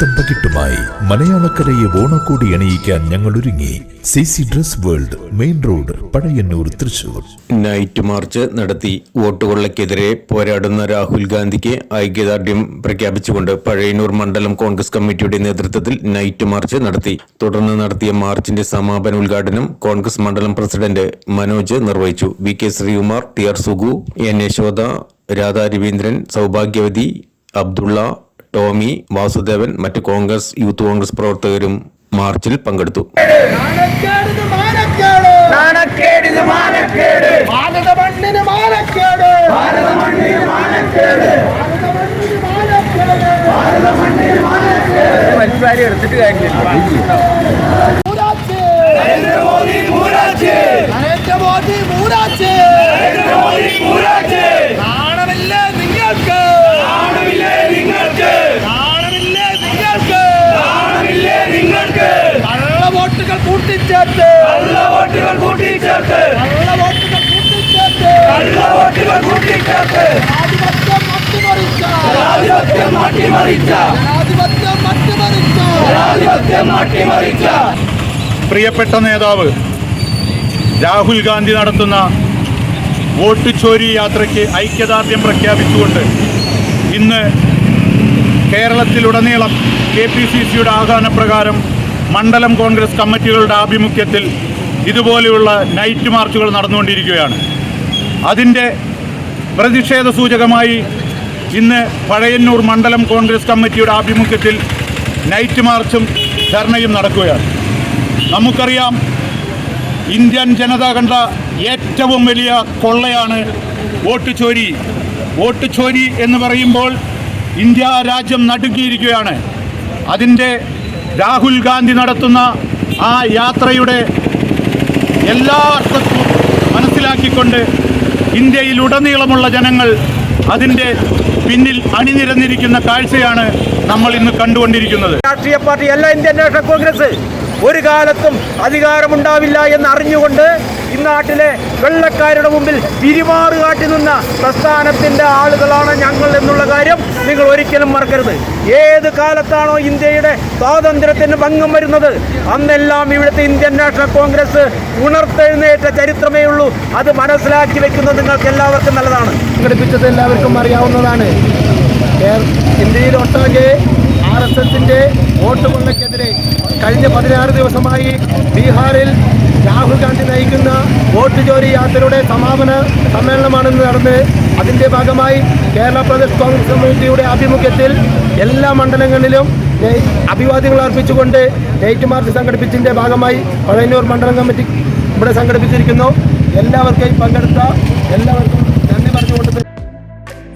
പുത്തൻ പകിട്ടുമായി മലയാളക്കരയെ ഓണക്കോടി അണിയിക്കാൻ ഞങ്ങൾ ഒരുങ്ങി C C dress world main road Pazhayannur Thrissur. Night march നടത്തി. വോട്ടുകൊള്ളക്കെതിരെ പോരാടുന്ന രാഹുൽ ഗാന്ധിക്ക് ഐക്യദാർഢ്യം പ്രഖ്യാപിച്ചുകൊണ്ട് പഴയന്നൂർ മണ്ഡലം കോൺഗ്രസ് കമ്മിറ്റിയുടെ നേതൃത്വത്തിൽ നൈറ്റ് മാർച്ച് നടത്തി. തുടർന്ന് നടത്തിയ മാർച്ചിന്റെ സമാപന ഉദ്ഘാടനം കോൺഗ്രസ് മണ്ഡലം പ്രസിഡന്റ് മനോജ് നിർവഹിച്ചു. V K Sreekumar T R Sugu N Yashoda Radha Raveendran Saubhagyavathi Abdulla Tomy Vasudevan മറ്റ് കോൺഗ്രസ് യൂത്ത് കോൺഗ്രസ് പ്രവർത്തകരും മാർച്ചിൽ പങ്കെടുത്തു. പരിപാടി എടുത്തിട്ട് കാര്യമില്ല. മൂരാച്ചി. നരേന്ദ്രമോദി മൂരാജ് നരേന്ദ്രമോദി മൂരാച്ചി നരേന്ദ്രമോദി മൂരാജ് നാണമില്ല നിങ്ങൾക്ക് നാണമില്ലേ നിങ്ങൾക്ക് നാണമില്ല നിങ്ങൾക്ക് നാണമില്ലേ നിങ്ങൾക്ക് കള്ള വോട്ടുകൾ കൂട്ടിച്ചേർത്ത്. കള്ള വോട്ടുകൾ കൂട്ടിച്ചേർത്ത്. കള്ള വോട്ടുകൾ കൂട്ടിച്ചേർത്ത്. കള്ള വോട്ടുകൾ കൂട്ടിച്ചേർത്ത്. ആധിപത്യം മാറ്റിമറിച്ച ആധിപത്യം മാറ്റിമറിച്ച ആധിപത്യം മാറ്റിമറിച്ച ആധിപത്യം മാറ്റിമറിച്ച പ്രിയപ്പെട്ട നേതാവ് രാഹുൽ ഗാന്ധി നടത്തുന്ന വോട്ട് ചോരി യാത്രയ്ക്ക് ഐക്യദാർഢ്യം പ്രഖ്യാപിച്ചുകൊണ്ട് ഇന്ന് കേരളത്തിലുടനീളം കെ പി സി സിയുടെ ആഹ്വാനപ്രകാരം മണ്ഡലം കോൺഗ്രസ് കമ്മിറ്റികളുടെ ആഭിമുഖ്യത്തിൽ ഇതുപോലെയുള്ള നൈറ്റ് മാർച്ചുകൾ നടന്നുകൊണ്ടിരിക്കുകയാണ്. അതിന്റെ പ്രതിഷേധ സൂചകമായി ഇന്ന് പഴയന്നൂർ മണ്ഡലം കോൺഗ്രസ് കമ്മിറ്റിയുടെ ആഭിമുഖ്യത്തിൽ നൈറ്റ് മാർച്ചും ധർണയും നടക്കുകയാണ്. നമുക്കറിയാം ഇന്ത്യൻ ജനത കണ്ട ഏറ്റവും വലിയ കൊള്ളയാണ് വോട്ട് ചോരി. വോട്ട് ചോരി എന്ന് പറയുമ്പോൾ ഇന്ത്യ രാജ്യം നടുങ്ങിയിരിക്കുകയാണ്. അതിന്റെ രാഹുൽ ഗാന്ധി നടത്തുന്ന ആ യാത്രയുടെ എല്ലാ അർത്ഥത്തും മനസ്സിലാക്കിക്കൊണ്ട് ഇന്ത്യയിലുടനീളമുള്ള ജനങ്ങൾ അതിന്റെ പിന്നിൽ അണിനിരന്നിരിക്കുന്ന കാഴ്ചയാണ് നമ്മൾ ഇന്ന് കണ്ടുകൊണ്ടിരിക്കുന്നത്. രാഷ്ട്രീയ പാർട്ടി എല്ലാ ഇന്ത്യൻ നാഷണൽ കോൺഗ്രസ്. ഒരു കാലത്തും അധികാരമുണ്ടാവില്ല എന്ന് അറിഞ്ഞുകൊണ്ട് ഇന്നാട്ടിലെ വെള്ളക്കാരുടെ മുമ്പിൽ പിരിമാറ് കാട്ടി നിന്ന പ്രസ്ഥാനത്തിന്റെ ആളുകളാണ് ഞങ്ങൾ എന്നുള്ള കാര്യം നിങ്ങൾ ഒരിക്കലും മറക്കരുത്. ഏത് കാലത്താണോ ഇന്ത്യയുടെ സ്വാതന്ത്ര്യത്തിന് ഭംഗം വരുന്നത് അന്നെല്ലാം ഇവിടുത്തെ ഇന്ത്യൻ നാഷണൽ കോൺഗ്രസ് ഉണർത്തെഴുന്നേറ്റ ചരിത്രമേ ഉള്ളൂ. അത് മനസ്സിലാക്കി വെക്കുന്നത് നിങ്ങൾക്ക് എല്ലാവർക്കും നല്ലതാണ്. സംഘടിപ്പിച്ചത് എല്ലാവർക്കും അറിയാവുന്നതാണ്. ഇന്ത്യയിലൊട്ടാകെ ആർ എസ് എസിന്റെ വോട്ട് കൊള്ളയ്ക്കെതിരെ കഴിഞ്ഞ പതിനാറ് ദിവസമായി ബീഹാറിൽ രാഹുൽ ഗാന്ധി നയിക്കുന്ന വോട്ട് ജോലി യാത്രയുടെ സമാപന സമ്മേളനമാണെന്ന് നടന്ന് അതിന്റെ ഭാഗമായി കേരള പ്രദേശ് കോൺഗ്രസ് കമ്മിറ്റിയുടെ ആഭിമുഖ്യത്തിൽ എല്ലാ മണ്ഡലങ്ങളിലും അഭിവാദ്യങ്ങൾ അർപ്പിച്ചുകൊണ്ട് നൈറ്റ് മാർച്ച് സംഘടിപ്പിച്ചതിന്റെ ഭാഗമായി പഴയന്നൂർ മണ്ഡലം കമ്മിറ്റി ഇവിടെ സംഘടിപ്പിച്ചിരിക്കുന്നു. എല്ലാവർക്കും പങ്കെടുത്ത എല്ലാവർക്കും